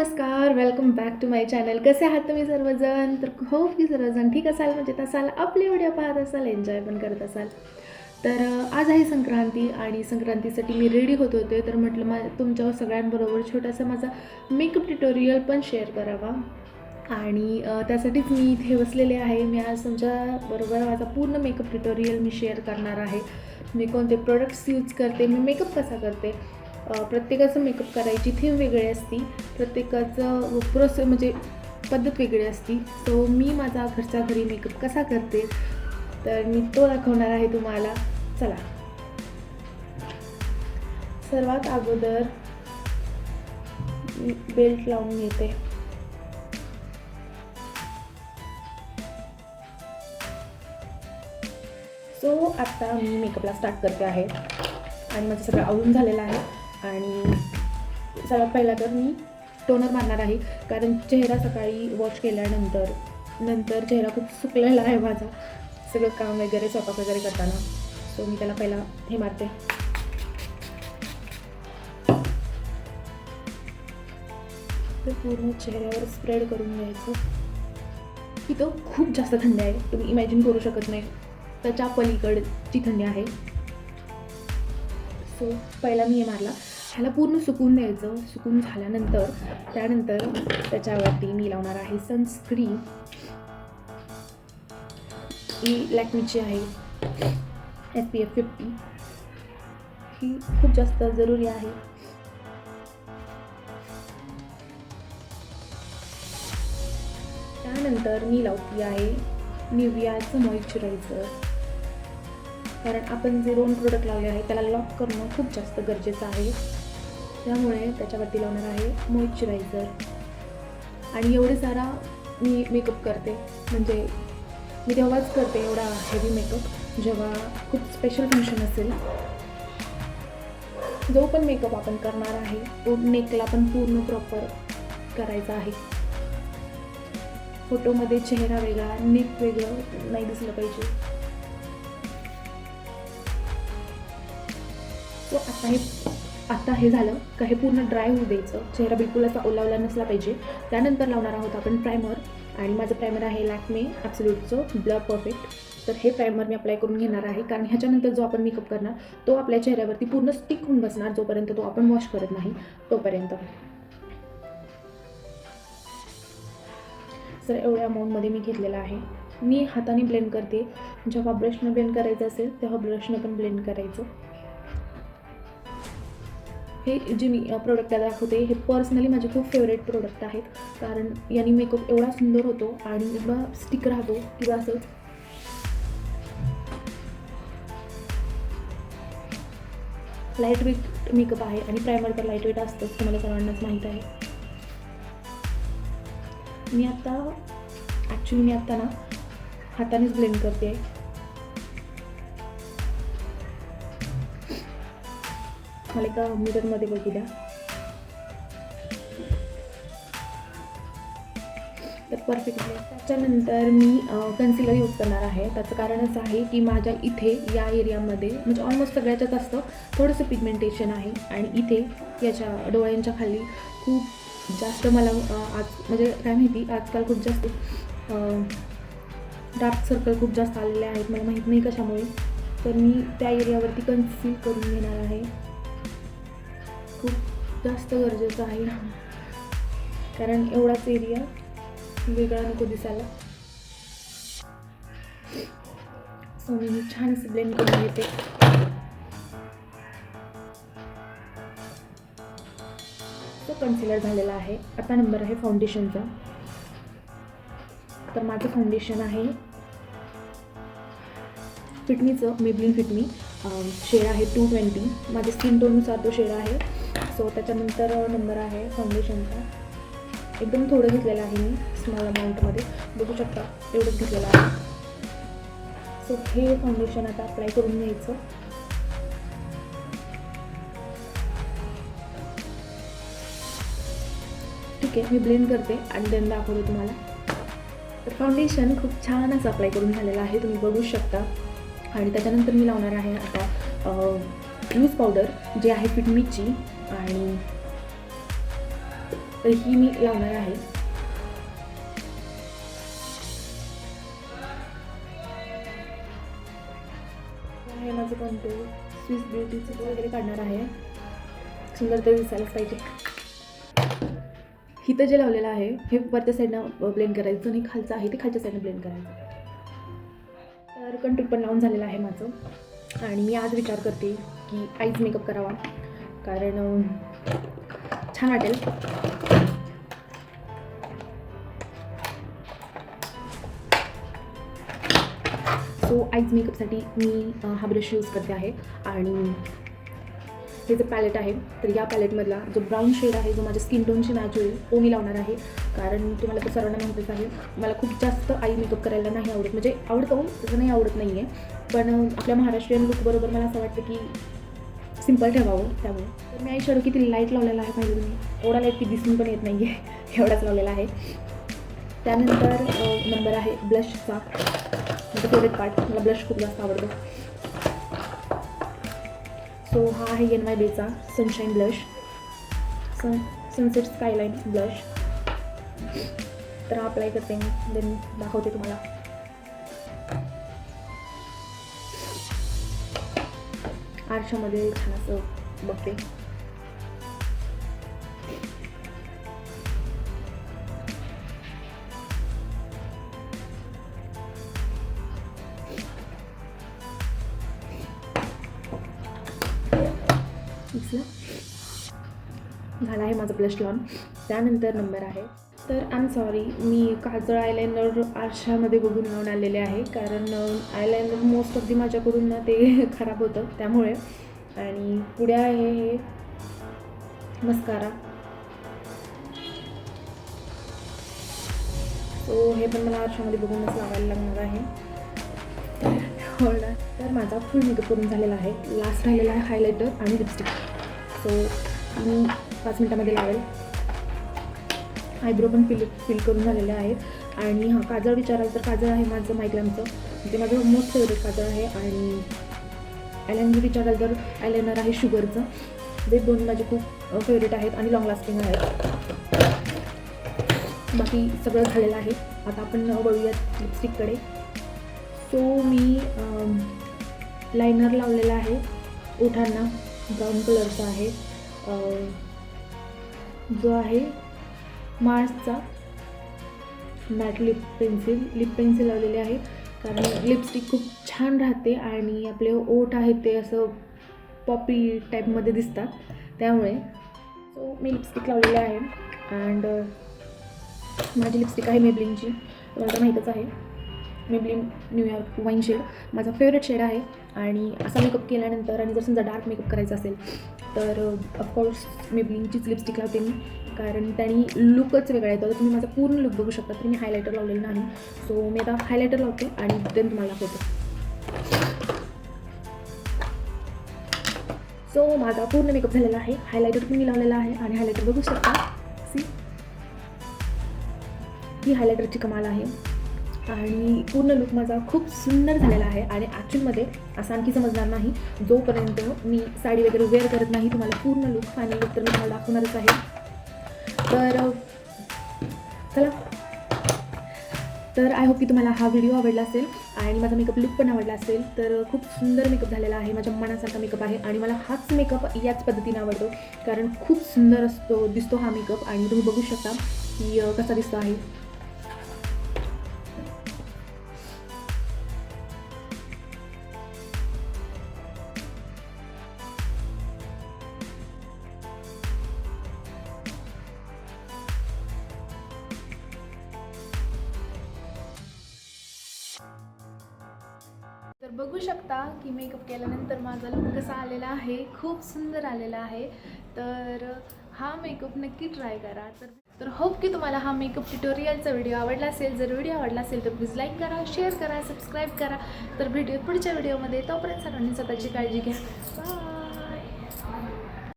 नमस्कार welcome back to my channel कसे आहात तुम्ही सर्वजण? तर होप की सर्वजण ठीक असाल म्हणजे असाल आपले व्हिडिओ पाहत असाल एन्जॉय पण करत असाल. तर आज आहे संक्रांती आणि संक्रांतीसाठी मी रेडी होत होते. तर म्हटलं मा तुमच्या सगळ्यांबरोबर छोटासा माझा मेकअप ट्युटोरियल पण शेअर करावा. आणि त्यासाठीच मी इथे बसलेले आहे. मी आज तुमच्याबरोबर माझा पूर्ण मेकअप ट्युटोरियल मी शेअर करणार आहे. मी कोणते प्रोडक्ट्स यूज करते मी मेकअप कसा करते प्रत्येकाचं मेकअप करायची थीम वेगळी असती. प्रत्येकाचं प्रोसेस म्हणजे पद्धत वेगळी असती. सो मी माझा घरच्या घरी मेकअप कसा करते? तर मी तो दाखवणार आहे तुम्हाला. चला. सर्वात अगोदर बेल्ट लावून घेते. सो आत्ता मी मेकअपला स्टार्ट करते आहे. आणि माझं सगळं आवडून झालेलं आहे. आणि सर्वात पहिला तर मी टोनर मारणार आहे. कारण चेहरा सकाळी वॉश केल्यानंतर नंतर चेहरा खूप सुकलेला आहे माझा. सगळं काम वगैरे स्वयंपाक वगैरे करताना. सो मी त्याला पहिला हे मारते. ते पूर्ण चेहऱ्यावर स्प्रेड करून घ्यायचं. इथं खूप जास्त थंडी आहे. तुम्ही इमॅजिन करू शकत नाही. त्याच्या पलीकडची थंडी आहे. सो पहिला मी हे मारला. ह्याला पूर्ण सुकून द्यायचं. सुकून झाल्यानंतर त्यानंतर त्याच्यावरती मी लावणार आहे सनस्क्रीन ही लॅक्मीची आहे. एस पी एफ फिफ्टी ही खूप जास्त जरुरी आहे. त्यानंतर मी लावती आहे निव्याचं मॉइश्चरायझर कारण आपण जे दोन प्रोडक्ट लावले आहे त्याला लॉक करणं खूप जास्त गरजेचं आहे. त्यामुळे त्याच्यावरती लावणार आहे मॉइश्चरायझर आणि एवढे सारा मी मेकअप करते. म्हणजे मी तेव्हाच करते एवढा हेवी मेकअप जेव्हा खूप स्पेशल फंक्शन असेल. जो पण मेकअप आपण करणार आहे तो नेकला पण पूर्ण प्रॉपर करायचा आहे. फोटोमध्ये चेहरा वेगळा नेक वेगळं नाही दिसलं पाहिजे. सो आता हे आता हे झालं का हे पूर्ण ड्राय होऊ द्यायचं. चेहरा बिलकुल असा ओलावला नसला पाहिजे. त्यानंतर लावणार आहोत आपण प्रायमर आणि माझं प्रायमर आहे लॅकमे ॲब्सल्यूटचं ब्लर परफेक्ट तर हे प्रायमर मी अप्लाय करून घेणार आहे. कारण ह्याच्यानंतर जो आपण मेकअप करणार तो आपल्या चेहऱ्यावरती पूर्ण स्टिक होऊन बसणार जोपर्यंत तो आपण वॉश करत नाही तोपर्यंत. सर एवढ्या अमाऊंटमध्ये मी घेतलेला आहे. मी हाताने ब्लेंड करते. जेव्हा ब्रशनं ब्लेंड करायचं असेल तेव्हा ब्रशनं पण ब्लेंड करायचं. हे जे मी प्रोडक्ट त्याला दाखवते हे पर्सनली माझे खूप फेवरेट प्रोडक्ट आहेत. कारण याने मेकअप एवढा सुंदर होतो आणि एवढा स्टिक राहतो किंवा असं लाइट वेट मेकअप आहे आणि प्रायमर तर लाइट वेट असतंच तुम्हाला सर्वांनाच माहीत आहे. मी आत्ता ॲक्च्युली मी आत्ता ना हातानेच ब्लेंड करते. आहे मला एका मिररमध्ये बघू द्या. तर परफेक्ट त्याच्यानंतर मी कन्सिलर यूज करणार आहे. त्याचं कारण असं आहे की माझ्या इथे या एरियामध्ये म्हणजे ऑलमोस्ट सगळ्याच्याच असतं थोडंसं पिगमेंटेशन आहे. आणि इथे याच्या डोळ्यांच्या खाली खूप जास्त मला आज म्हणजे काय माहिती आजकाल खूप जास्त डार्क सर्कल खूप जास्त आलेले आहेत. मला माहीत नाही कशामुळे. तर मी त्या एरियावरती कन्सील करून घेणार आहे. खूप जास्त गरजेचं आहे. कारण एवढाच एरिया वेगळा नको दिसायला. सो मी छान असं ब्लेंड करून घेते. तो कन्सिलर झालेला आहे. आता नंबर आहे फाउंडेशनचा तर माझं फाउंडेशन आहे. फिटमीचं मेबलिन फिटमी शेड आहे टू ट्वेंटी माझ्या स्किन टोननुसार तो शेड आहे. सो त्याच्यानंतर नंबर आहे फाउंडेशनचा एकदम थोडं घेतलेलं आहे मी स्मॉल अमाऊंटमध्ये बघू शकता एवढंच घेतलेलं आहे. सो हे फाउंडेशन आता अप्लाय करून घ्यायचं. ठीक आहे मी ब्लेंड करते आणि देन दाखवते तुम्हाला. तर फाउंडेशन खूप छान असं अप्लाय करून झालेलं आहे तुम्ही बघू शकता. आणि त्याच्यानंतर मी लावणार आहे आता लूज पावडर जी आहे फिटमीची आणि तर ही मी लावणार आहे. हे माझं कोणतं? स्विस ब्युटीचं वगैरे काढणार आहे. सुंदर तर दिसायलाच पाहिजे. हिथं जे लावलेलं आहे हे वरच्या साईडनं ब्लेंड करायचं आणि खालचं आहे ते खालच्या साईडनं ब्लेंड करायचं. तर कंटूर पण लावून झालेलं आहे माझं. आणि मी आज विचार करते की आईज मेकअप करावा. कारण छान वाटेल. सो आईज मेकअपसाठी मी हा ब्रश यूज करते आहे. आणि हे जे पॅलेट आहे तर या पॅलेटमधला जो ब्राऊन शेड आहे जो माझ्या स्किन टोनशी मॅच होईल तो मी लावणार आहे. कारण तुम्हाला तर सर्वांना माहितीच आहे मला खूप जास्त आई मेकअप करायला नाही आवडत. म्हणजे आवडतो हो, तसं नाही आवडत नाही आहे पण आपल्या महाराष्ट्रीयन लुकबरोबर मला असं वाटतं की सिंपल ठेवावं त्यामुळे. तर मी आई किती लाइट लावलेला आहे पाहिजे तुम्ही? एवढा लाइट की दिसून पण येत नाही आहे एवढाच लावलेला आहे. त्यानंतर नंबर आहे ब्लशचा माझा फेवरेट पार्ट मला ब्लश खूप जास्त आवडतो. सो हा आहे एन वाय बेचा sunshine blush sun sunset skyline blush तर अप्लाय करते मी. देन दाखवते तुम्हाला. आरशामध्ये छान असं बघते झाला आहे माझं ब्लश लॉन त्यानंतर नंबर आहे तर आय एम सॉरी मी काजळ आयलायनर आरशामध्ये बघून लावून आलेले आहे. कारण आयलायनर मोस्ट ऑफ दी माझ्याकडून ना ते खराब होतं त्यामुळे. आणि पुढे आहे हे मस्कारा सो हे पण मला आरशामध्ये बघूनच लावायला लागणार आहे. तर माझा फुल मेकअप करून झालेला आहे. लास्ट राहिलेला आहे हायलायटर आणि लिपस्टिक सो मी पाच मिनटामध्ये लावेल. आयब्रो पण फिल फिल करून झालेले आहेत. आणि हा काजळ विचाराल तर काजळ आहे माझं मायग्लॅमचं ते म्हणजे माझं मोस्ट फेवरेट काजळ आहे आणि आयलायनर विचाराल तर ॲलेनर आहे शुगरचं ते दोन माझे खूप फेवरेट आहेत आणि लॉंग लास्टिंग आहेत. बाकी सगळं झालेलं आहे. आता आपण वळूयात लिपस्टिककडे सो मी लायनर लावलेला आहे. ओठांना ब्राऊन कलरचा आहे. जो आहे मार्सचा matte lip pencil lip pencil लावलेले आहे. कारण लिपस्टिक खूप छान राहते आणि आपले ओठ आहेत ते असं पॉपी टाईपमध्ये दिसतात. त्यामुळे सो मी लिपस्टिक लावलेले आहे. अँड uh, माझी लिपस्टिक आहे मेबलिनची तुम्हाला तर माहीतच आहे. Maybelline New York wine shade माझा फेवरेट शेड आहे. आणि असा मेकअप केल्यानंतर आणि जर समजा डार्क मेकअप करायचा असेल तर ऑफकोर्स मेबलिनचीच लिपस्टिक लावते मी. कारण त्यांनी लुकच वेगळा येतो तुम्ही माझा पूर्ण लुक बघू शकता. तुम्ही मी हायलायटर लावलेलं नाही. सो मी आता हायलायटर लावते आणि देन तुम्हाला दाखवते. सो माझा पूर्ण मेकअप झालेला आहे. हायलायटर पण मी लावलेला आहे आणि हायलायटर बघू शकता. सी ही हायलायटरची कमाल आहे. आणि पूर्ण लुक माझा खूप सुंदर झालेला आहे. आणि ॲक्च्युअलमध्ये असं आणखी समजणार नाही. जोपर्यंत मी साडी वगैरे वेअर करत नाही तुम्हाला पूर्ण लुक फायनल लुक तर मी तुम्हाला दाखवणारच आहे. तर चला. तर आय होप की तुम्हाला हा व्हिडिओ आवडला असेल आणि माझा मेकअप लुक पण आवडला असेल. तर खूप सुंदर मेकअप झालेला आहे. माझ्या मनासारखा मेकअप आहे आणि मला हाच मेकअप याच पद्धतीने आवडतो. कारण खूप सुंदर असतो दिसतो हा मेकअप आणि तुम्ही बघू शकता की कसा दिसतो आहे. बघू शकता की मेकअप केल्यानंतर माझा लुक कसा आलेला आहे खूप सुंदर आलेला आहे. तर हा मेकअप नक्की ट्राय करा. तर तर होप की तुम्हाला हा मेकअप ट्युटोरियलचा व्हिडिओ आवडला असेल. जर व्हिडिओ आवडला असेल तर प्लीज लाईक करा शेअर करा सबस्क्राईब करा. तर भेटूया पुढच्या व्हिडिओमध्ये तोपर्यंत सर्वांनी स्वतःची काळजी घ्या. बाय